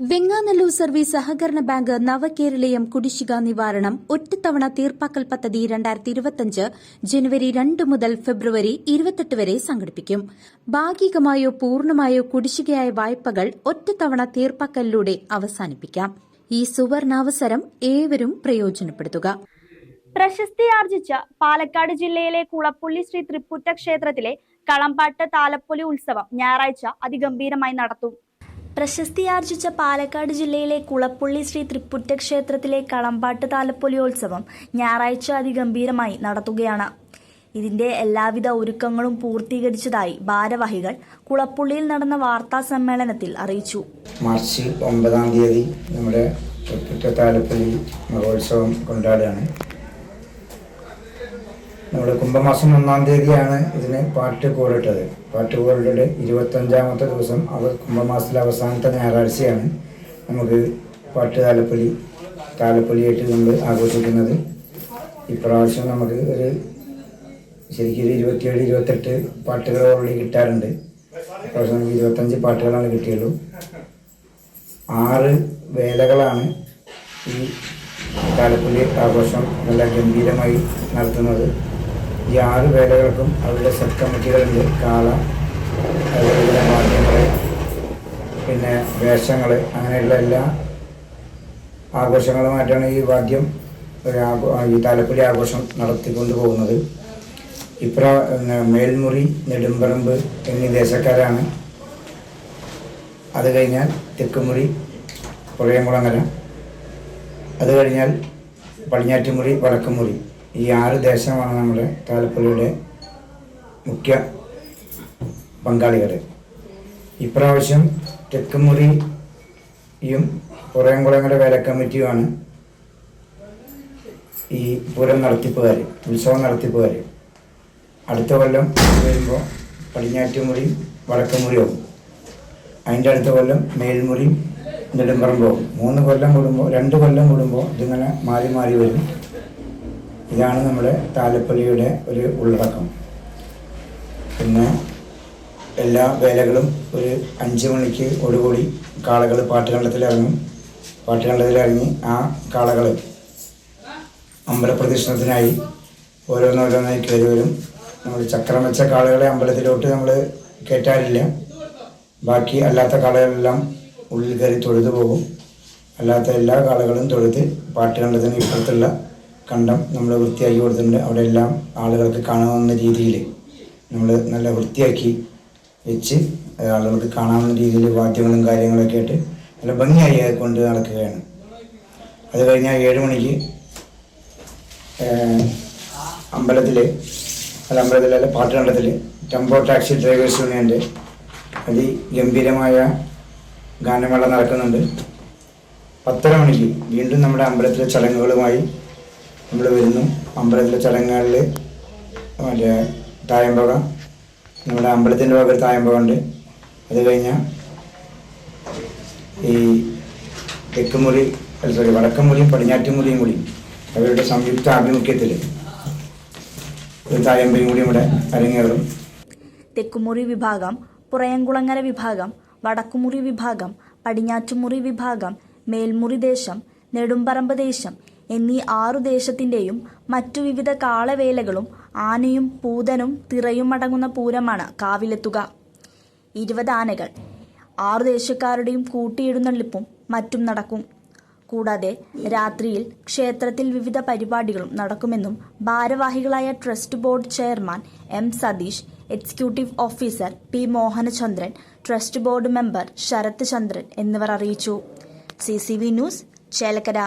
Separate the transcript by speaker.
Speaker 1: Venganallur service സഹകരണ bank Navakeraleeyam കുടിശ്ശിക നിവാരണം ഒറ്റത്തവണ തീർപ്പാക്കൽ പദ്ധതി രണ്ടായിരത്തി ഇരുപത്തിയഞ്ച് ജനുവരി രണ്ട് മുതൽ ഫെബ്രുവരി ഇരുപത്തെട്ട് വരെ സംഘടിപ്പിക്കും. ഭാഗികമായോ പൂർണമായോ കുടിശ്ശികയായ വായ്പകൾ ഒറ്റത്തവണ തീർപ്പാക്കലിലൂടെ അവസാനിപ്പിക്കാം. ഈ സുവർണാവസരം ഏവരും പ്രയോജനപ്പെടുത്തുക.
Speaker 2: പ്രശസ്തിയാർജിച്ച പാലക്കാട് ജില്ലയിലെ കുളപ്പുള്ളി ശ്രീ തൃപ്പുറ്റ ക്ഷേത്രത്തിലെ കളമ്പാട്ട് താലപ്പൊലി ഉത്സവം ഞായറാഴ്ച അതിഗംഭീരമായി നടത്തും. പ്രശസ്തിയാർജിച്ച പാലക്കാട് ജില്ലയിലെ കുളപ്പുള്ളി ശ്രീ തൃപ്പുറ്റ ക്ഷേത്രത്തിലെ കളമ്പാട്ട് താലപ്പൊലിയോത്സവം ഞായറാഴ്ച അതിഗംഭീരമായി നടത്തുകയാണ്. ഇതിന്റെ എല്ലാവിധ ഒരുക്കങ്ങളും പൂർത്തീകരിച്ചതായി ഭാരവാഹികൾ കുളപ്പുള്ളിയിൽ നടന്ന വാർത്താ സമ്മേളനത്തിൽ അറിയിച്ചു.
Speaker 3: മാർച്ച് ഒമ്പതാം തീയതി നമ്മുടെ താലപ്പൊലി മഹോത്സവം കൊണ്ടാടുകയാണ്. നമ്മുടെ കുംഭമാസം ഒന്നാം തീയതിയാണ് ഇതിന് പാട്ട് കോറിട്ടത് പാട്ട് കോറിട്ടത് ഇരുപത്തഞ്ചാമത്തെ ദിവസം അവർ കുംഭമാസത്തിലെ അവസാനത്തെ ഞായറാഴ്ചയാണ് നമുക്ക് പാട്ട് താലപ്പൊലി താലപ്പൊലിയായിട്ട് നമ്മൾ ആഘോഷിക്കുന്നത്. ഇപ്രാവശ്യം നമുക്ക് ഒരു ശരിക്കും ഒരു ഇരുപത്തിയേഴ് ഇരുപത്തെട്ട് പാട്ടുകൾ ഓൾറെഡി കിട്ടാറുണ്ട്. ഇപ്രാവശ്യം നമുക്ക് ഇരുപത്തഞ്ച് പാട്ടുകളാണ് കിട്ടിയുള്ളൂ. ആറ് വേലകളാണ് ഈ താലപ്പൊലി ആഘോഷം നല്ല ഗംഭീരമായി നടത്തുന്നത്. ഈ ആറ് വേലകൾക്കും അവരുടെ സബ് കമ്മിറ്റികളുണ്ട് കാള അതുപോലെ മാധ്യമങ്ങൾ പിന്നെ വേഷങ്ങൾ അങ്ങനെയുള്ള എല്ലാ ആഘോഷങ്ങളുമായിട്ടാണ് ഈ വാദ്യം ഈ താലപ്പൊലി ആഘോഷം നടത്തിക്കൊണ്ട് പോകുന്നത്. ഇപ്ര മേൽമുറി നെടുമ്പറമ്പ് എന്നീ ദേശക്കാരാണ്. അത് കഴിഞ്ഞാൽ തെക്കുമുറി പുഴയംകുളങ്ങര അത് കഴിഞ്ഞാൽ പടിഞ്ഞാറ്റുമുറി വടക്കുമുറി. ഈ ആറ് ദേശമാണ് നമ്മുടെ താലപ്പൊലിയുടെ മുഖ്യ പങ്കാളികൾ ഇപ്രാവശ്യം തെക്കുമുറിയും പുറയംകുളങ്ങര വേല കമ്മിറ്റിയുമാണ് ഈ പൂരം നടത്തിപ്പുകാർ ഉത്സവം നടത്തിപ്പുകാർ അടുത്ത കൊല്ലം വരുമ്പോൾ പടിഞ്ഞാറ്റുമുറിയും വടക്കുമുറിയും അതിന്റെ അടുത്ത കൊല്ലം മേൽമുറിയും നെടുമ്പറമ്പും മൂന്ന് കൊല്ലം കൂടുമ്പോൾ രണ്ട് കൊല്ലം കൂടുമ്പോൾ ഇതിങ്ങനെ മാറി മാറി വരും. ഇതാണ് നമ്മുടെ താലപ്പൊലിയുടെ ഒരു ഉള്ളടക്കം. പിന്നെ എല്ലാ വേലകളും ഒരു അഞ്ച് മണിക്ക് ഓടുകൂടി കാളകൾ പാട്ടുകണ്ടത്തിലിറങ്ങും പാട്ടുകണ്ടത്തിലിറങ്ങി ആ കാളകൾ അമ്പലപ്രദക്ഷിണത്തിനായി ഓരോന്നോരോന്നായി കയറി വരും. നമ്മൾ ചക്രം വെച്ച കാളകളെ അമ്പലത്തിലോട്ട് നമ്മൾ കയറ്റാറില്ല ബാക്കി അല്ലാത്ത കാളകളെല്ലാം ഉള്ളിൽ കയറി തൊഴുതു പോകും. അല്ലാത്ത എല്ലാ കാളകളും തൊഴുത് പാട്ടുകണ്ടത്തിന് ഇപ്പുറത്തുള്ള കണ്ടം നമ്മൾ വൃത്തിയാക്കി കൊടുത്തിട്ടുണ്ട്. അവിടെ എല്ലാം ആളുകൾക്ക് കാണാവുന്ന രീതിയിൽ നമ്മൾ നല്ല വൃത്തിയാക്കി വെച്ച് ആളുകൾക്ക് കാണാവുന്ന രീതിയിൽ വാദ്യങ്ങളും കാര്യങ്ങളൊക്കെ ആയിട്ട് നല്ല ഭംഗിയായി കൊണ്ട് നടക്കുകയാണ്. അത് കഴിഞ്ഞാൽ ഏഴ് മണിക്ക് അമ്പലത്തിൽ അല്ല അമ്പലത്തിലല്ല പാട്ടുകണ്ടത്തിൽ ടെമ്പോ ടാക്സി ഡ്രൈവേഴ്സ് യൂണിയന്റെ അതിഗംഭീരമായ ഗാനമേള നടക്കുന്നുണ്ട്. പത്തര മണിക്ക് വീണ്ടും നമ്മുടെ അമ്പലത്തിലെ ചടങ്ങുകളുമായി നമ്മൾ വരുന്നു. അമ്പലത്തിലെ ചടങ്ങുകളിൽ മറ്റേ തായമ്പക. നമ്മുടെ അമ്പലത്തിന്റെ ഭാഗത്ത് ഒരു തായമ്പക ഉണ്ട് അത് കഴിഞ്ഞാൽ ഈ തെക്കുമുറി അല്ല സോറി വടക്കമുറിയും പടിഞ്ഞാറ്റുമുറിയും കൂടി അവരുടെ സംയുക്ത ആഭിമുഖ്യത്തിൽ ഒരു തായമ്പയും കൂടി ഇവിടെ അരങ്ങേറും.
Speaker 2: തെക്കുമുറി വിഭാഗം പുറയംകുളങ്ങര വിഭാഗം വടക്കുമുറി വിഭാഗം പടിഞ്ഞാറ്റുമുറി വിഭാഗം മേൽമുറി ദേശം നെടുമ്പറമ്പ് ദേശം എന്നീ ആറു ദേശത്തിന്റെയും മറ്റു വിവിധ കാളവേലകളും ആനയും പൂതനും തിറയും അടങ്ങുന്ന പൂരമാണ് കാവിലെത്തുക. ഇരുപത് ആനകൾ ആറു ദേശക്കാരുടെയും കൂട്ടിയെഴുന്നള്ളിപ്പും മറ്റും നടക്കും. കൂടാതെ രാത്രിയിൽ ക്ഷേത്രത്തിൽ വിവിധ പരിപാടികളും നടക്കുമെന്നും ഭാരവാഹികളായ trust board chairman M Satheesh executive officer P Mohanachandran trust board member Sarath Chandran എന്നിവർ അറിയിച്ചു. C news Chelakkara.